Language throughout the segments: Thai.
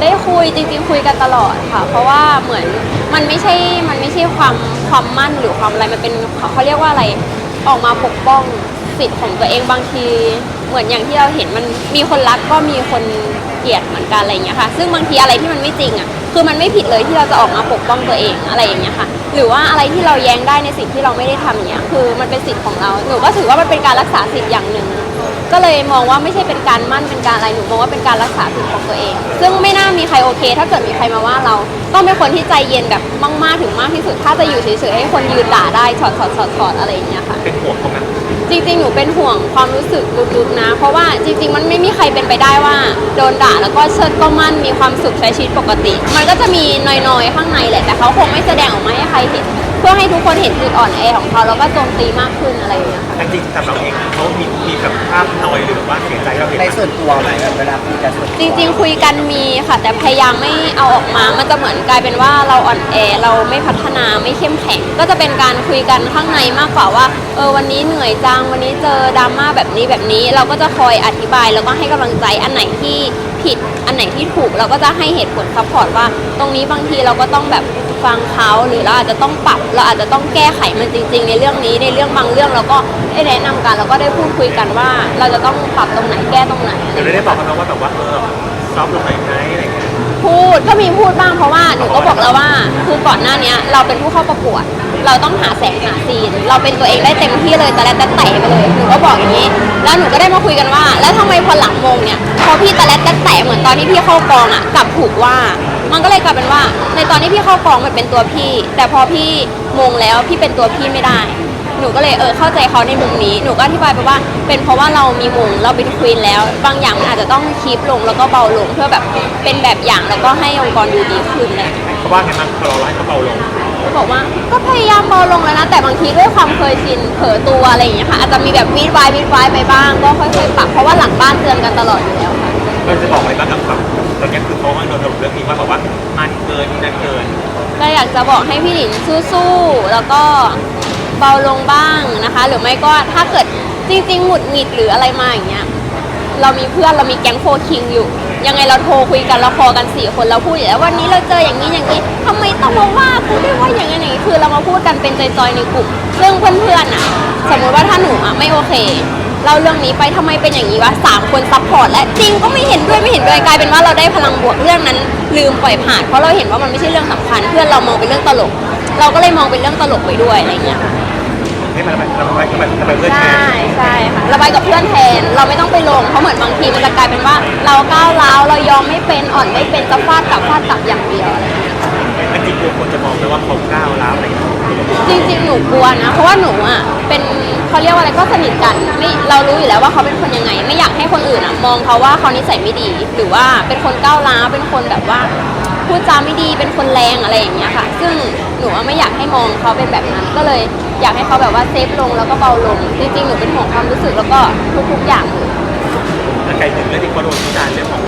ได้คุยจริงๆคุยกันตลอดค่ะ เพราะว่าเหมือนมันไม่ใช่มันไม่ใช่ความความมั่นหรือความอะไรมันเป็นเขาเรียกว่าอะไรออกมาปกป้องสิทธิ์ของตัวเองบางที เหมือนอย่างที่เราเห็นมันมีคนรักก็มีคนเกลียดเหมือนกันอะไรอย่างเงี้ยค่ะ ซึ่งบางทีอะไรที่มันไม่จริงอะคือมันไม่ผิดเลยที่เราจะออกมาปกป้องตัวเองอะไรอย่างเงี้ยค่ะ หรือว่าอะไรที่เราแย้งได้ในสิ่งที่เราไม่ได้ทำเนี้ยคือมันเป็นสิทธิ์ของเราหนูก็ถือว่ามันเป็นการรักษาสิทธิ์อย่างหนึ่ง ก็เลยมองว่าไม่ใช่เป็นการมั่นเป็นการอะไรหนูมองว่าเป็นการรักษาสิทธิ์ของตัวเอง ซึ่งไม่น่ามีใครโอเค ถ้าเกิดมีใครมาว่าเราต้องเป็นคนที่ใจเย็นแบบมากๆถึงมากที่สุด ถ้าจะอยู่เฉยๆให้คนยืนด่าได้ช็อตช็อตช็อตช็อตอะไรอย่างเงี้ยค่ะ เป็นห่วงเขาไหมจริงๆ หนูเป็นห่วงความรู้สึกลึกๆนะ เพราะว่าจริง ๆ มันไม่มีใครเป็นไปได้ว่า โดนด่าแล้วก็เชิดก็มั่นมีความสุขใช้ชีวิตปกติ มันก็จะมีนอยๆ ข้างในแหละแต่เขาคงไม่แสดงออกมาให้ใครเห็น เพื่อให้ทุกคนเห็นจุดอ่อนแอของเขาแล้วก็โจมตีมากขึ้นอะไรอย่างเงี้ยค่ะแต่จริงๆสำหรับเราเองเขามีมีแบบภาพนอยหรือแบบว่าเสียใจเราเห็นในไหมส่วนตัวไหมแบบเวลาคุยกันส่วนตัวจริง ๆ คุยกันมีค่ะ แต่พยายามไม่เอาออกมา มันจะเหมือนกลายเป็นว่าเราอ่อนแอเราไม่พัฒนาไม่เข้มแข็ง ก็จะเป็นการคุยกันข้างในมากกว่าว่าเออวันนี้เหนื่อยจังวันนี้เจอดราม่าแบบนี้แบบนี้ เราก็จะคอยอธิบายแล้วก็ให้กำลังใจอันไหนที่ผิดอันไหนที่ถูกเราก็จะให้เหตุผลซัพพอร์ตว่า ตรงนี้บางทีเราก็ต้องแบบ ฟังเขาหรือเราอาจจะต้องปรับเราอาจจะต้องแก้ไขมันจริง ๆ ในเรื่องนี้ในเรื่องบางเรื่องเราก็ได้แนะนำกันแล้วก็ได้พูดคุยกันว่า เราจะต้องปรับตรงไหนแก้ตรงไหนเดี๋ยวได้บอกเขาว่าแบบว่าเออซอฟต์ลงหน่อยไหมอะไรอย่างเงี้ยพูดก็มีพูดบ้างเพราะว่าหนูก็บอกแล้วว่าคือก่อนหน้าเนี้ยเราเป็นผู้เข้าประกวด เราต้องหาแสงหาซีนเราเป็นตัวเองได้เต็มที่เลยแต่แรกแต่แต่ไปเลยหนูก็บอกอย่างนี้ แล้วหนูก็ได้มาคุยกันว่า แล้วทำไมพอหลังมงเนี่ยพอพี่แต่แรกแต่แต่เหมือนตอนที่พี่เข้ากองอะกลับถูกว่า มันก็เลยกลายเป็นว่า ในตอนที่พี่เข้ากองมันเป็นตัวพี่ แต่พอพี่มงแล้วพี่เป็นตัวพี่ไม่ได้ หนูก็เลยเออเข้าใจเขาในมุมนี้ หนูก็อธิบายไปว่า เป็นเพราะว่าเรามีมงเราเป็นควีนแล้ว บางอย่างมันอาจจะต้องคีปลงแล้วก็เบาลงเพื่อแบบเป็นแบบอย่างแล้วก็ให้องค์กรดูดีขึ้นอะไรอย่างเลย เขาว่าไงบ้างพอเราไล่เขาเบาลงก็บอกว่าก็พยายามเบาลงแล้วนะ แต่บางทีด้วยความเคยชินเผลอตัวอะไรอย่างเงี้ยค่ะอาจจะมีแบบวีดวายวีดวายไปบ้าง ก็ค่อยๆปรับเพราะว่าหลังบ้านเตือนกันตลอดอยู่แล้วค่ะ เราจะบอกอะไรบ้างกับแบบตอนนี้คือเขาให้โดนถล่ม เรื่องนี้ว่าแบบว่ามันเกินนั่นเกินก็อยากจะบอกให้พี่หลินสู้ๆแล้วก็เบาลงบ้างนะคะ หรือไม่ก็ถ้าเกิดจริงๆหงุดหงิดหรืออะไรมาอย่างเงี้ยเรามีเพื่อนเรามีแก๊งโฟคิงอยู่ ยังไงเราโทรคุยกันเราคอกันสี่คนเราพูดอยู่แล้ววันนี้เราเจออย่างนี้อย่างนี้ทำไมต้องมาว่ากูด้วยว่าอย่างนี้อย่างนี้คือเรามาพูดกันเป็นจอยๆในกลุ่ม ซึ่งเพื่อนๆอะ สมมติว่าถ้าหนูอะไม่โอเค เล่าเรื่องนี้ไปทำไมเป็นอย่างนี้วะสามคนซัพพอร์ตและจริงก็ไม่เห็นด้วยไม่เห็นด้วยกลายเป็นว่าเราได้พลังบวกเรื่องนั้น ลืมปล่อยผ่าน เพราะเราเห็นว่ามันไม่ใช่เรื่องสำคัญ เพื่อนเรามองเป็นเรื่องตลก เราก็เลยมองเป็นเรื่องตลกไปด้วยอะไรอย่างเงี้ยค่ะให้มันระบายระบายระบายระบายเพื่อนแทใช่นใช่ค่ะระบายกับเพื่อนแทนเราไม่ต้องไปลงเพราะเหมือนบางทีมันจะกลายเป็นว่า เราก้าวร้าวเรายอมไม่เป็นอ่อนไม่เป็นจะฟาดกลับฟาดกลับอย่างเดียวอะไรอย่างเงี้ยอันจริงกลัวคนจะมองไปว่าเขาก้าวร้าวอะไรอย่างเงี้ยจริงๆ หนูกลัวนะ เพราะว่าหนูอะ เป็น เขาเรียกว่าอะไรก็สนิทกันไม่เรารู้อยู่แล้วว่าเขาเป็นคนยังไง ไม่อยากให้คนอื่นอะมองเขาว่าเขานิสัยไม่ดี หรือว่าเป็นคนก้าวร้าวเป็นคนแบบว่าพูดจาไม่ดีเป็นคนแรงอะไรอย่างเงี้ยค่ะ ซึ่งหนูไม่อยากให้มองเขาเป็นแบบนั้น ก็เลยอยากให้เขาแบบว่าเซฟลงแล้วก็เบาลง จริงๆหนูเป็นห่วงความรู้สึกแล้วก็ทุกๆอย่างเลยแล้วใครถึงเรื่องที่เขาโดนวิจารณ์เรื่องของ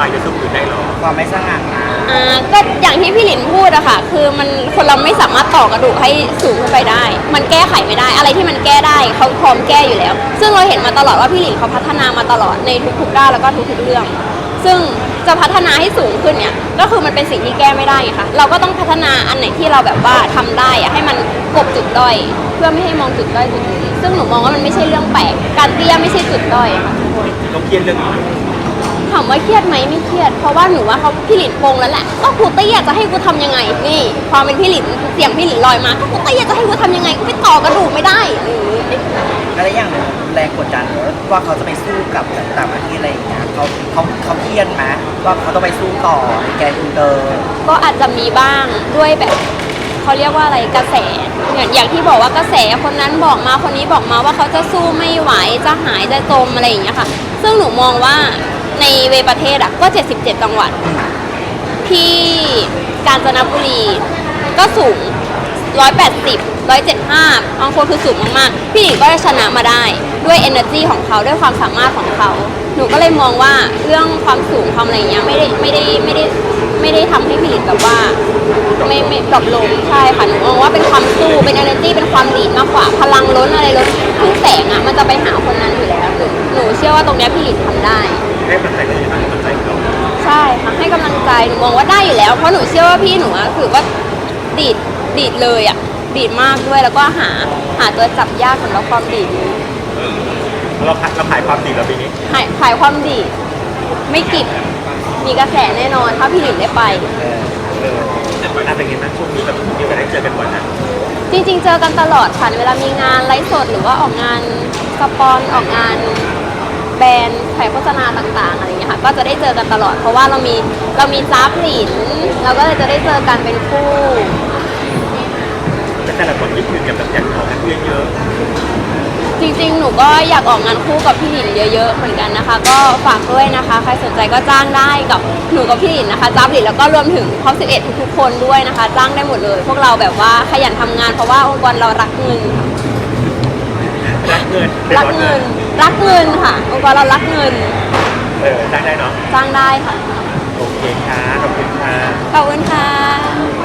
ไปจะสู้อื่นได้หรอความไม่สง่างามอ่าก็อย่างที่พี่หลินพูดอะค่ะ คือมันคนเราไม่สามารถต่อกระดูกให้สูงขึ้นไปได้ มันแก้ไขไม่ได้ อะไรที่มันแก้ได้เขาพร้อมแก้อยู่แล้ว ซึ่งเราเห็นมาตลอดว่าพี่หลินเขาพัฒนามาตลอดในทุกๆด้านแล้วก็ทุกๆเรื่อง ซึ่งจะพัฒนาให้สูงขึ้นเนี่ย ก็คือมันเป็นสิ่งที่แก้ไม่ได้ไงคะ เราก็ต้องพัฒนาอันไหนที่เราแบบว่าทำได้อะให้มันกลบจุดด้อย เพื่อไม่ให้มองจุดด้อยจุดนี้ซึ่งหนูมองว่ามันไม่ใช่เรื่องแปลก การเตี้ยไม่ใช่จุดด้อยอะค่ะเขาเครียดเรื่องนี้ ถามว่าเครียดไหมไม่เครียด เพราะว่าหนูว่าเขาพี่หลินโปงแล้วแหละก็กูเตี้ยจะให้กูทำยังไงนี่ความเป็นพี่หลินเสียงพี่หลินลอยมาก็กูเตี้ยจะให้กูทำยังไงกูไปต่อกระดูกไม่ได้อะไรอย่างงี้อะไรอย่างหนึ่งแรงกดดันว่าเขาจะไปสู้กับต่างประเทศอะไรอย่างเงี้ยเขาเขาเขาเครียดไหมว่าเขาต้องไปสู้ต่อในแกนอินเตอร์ก็อาจจะมีบ้างด้วยแบบเขาเรียกว่าอะไรกระแสอย่างอย่างที่บอกว่ากระแสคนนั้นบอกมาคนนี้บอกมาว่าเขาจะสู้ไม่ไหวจะหายจะจมอะไรอย่างเงี้ยค่ะ ซึ่งหนูมองว่า ในเวประเทศอะก็ 77 จังหวัด ที่กาญจนบุรีก็สูง 180 175บางคนคือสูงมากๆ พี่หลิงก็จะชนะมาได้ด้วย energy ของเขาด้วยความสามารถของเขา หนูก็เลยมองว่าเรื่องความสูงความอะไรเงี้ยไม่ได้ไม่ได้ไม่ได้ไม่ได้ทำให้พี่หลิงแบบว่าไม่ไม่ดรอปลงใช่ค่ะหนูมองว่าเป็นความสู้เป็น energy เป็นความดีดมากกว่าพลังล้นอะไรล้นทุกแสงอะมันจะไปหาคนนั้นอยู่แล้ว หนูหนูเชื่อว่าตรงเนี้ยพี่หลิงทำได้ ให้กำลังใจก็ยังให้กำลังใจเขาใช่ช่ค่ะให้กำลังใจหนูมองว่าได้อยู่แล้ว เพราะหนูเชื่อว่าพี่หนูอะคือว่าดีดดีดเลยอะดีดมากด้วยแล้วก็หาหาตัวจับยากสำหรับความดีดนี้เราพัดเราขายความดีแล้วปีนี้หายขายความดีดไม่กิบมีกระแสแน่นอนถ้าพี่หลินได้ไป เออเออแต่น่าเป็นไงบ้างช่วงนี้แบบมีโอกาสได้เจอกันบ่อยนะจริงๆ เจอกันตลอดค่ะเวลามีงานไลฟ์สดหรือว่าออกงาน สปอนออกงานแบรนด์ถ่ายโฆษณาต่างๆอะไรอย่างเงี้ยค่ะก็จะได้เจอกันตลอด เพราะว่าเรามีเรามีจ้าบหลินเราก็เลยจะได้เจอกันเป็นคู่ แต่แต่ละคนคิดถึงกับแบบอยากออกกันเยอะจริงๆ หนูก็อยากออกงานคู่กับพี่หลินเยอะ ๆ เหมือนกันนะคะ ก็ฝากด้วยนะคะ ใครสนใจก็จ้างได้กับหนูกับพี่หลินนะคะจ้าบหลินแล้วก็รวมถึงท็อป11ทุกๆ คนด้วยนะคะ จ้างได้หมดเลย พวกเราแบบว่าขยันทำงานเพราะว่าองค์กรเรารักเงินๆรัก เงินรักเงินรักเงินค่ะองค์กรเรารักเงินเออได้ได้เนาะ จ้างได้ค่ะโอเคค่ะขอบคุณค่ะ ขอบคุณค่ะ